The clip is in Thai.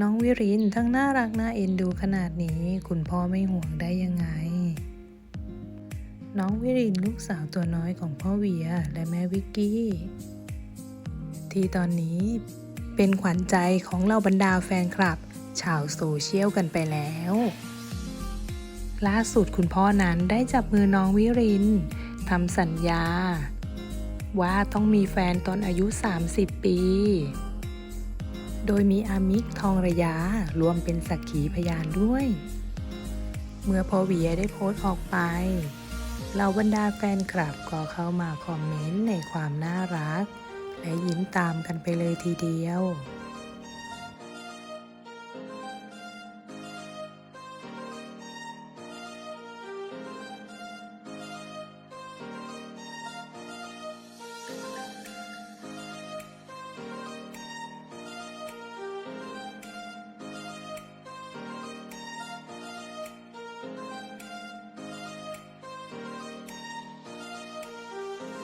น้องวิรินทั้งน่ารักน่าเอ็นดูขนาดนี้ คุณพ่อไม่ห่วงได้ยังไง น้องวิรินลูกสาวตัวน้อยของพ่อเวียและแม่วิกกี้ ที่ตอนนี้เป็นขวัญใจของเหล่าบรรดาแฟนคลับ ชาวโซเชียลกันไปแล้ว ล่าสุดคุณพ่อนั้นได้จับมือน้องวิรินทำสัญญา ว่าต้องมีแฟนตอนอายุ 30 ปี โดยมีอามิกทองระยะรวมเป็นสักขีพยานด้วย เมื่อพอเวียได้โพสต์ออกไปเหล่าบรรดาแฟนคลับก็เข้ามาคอมเมนต์ในความน่ารัก และยิ้มตามกันไปเลยทีเดียว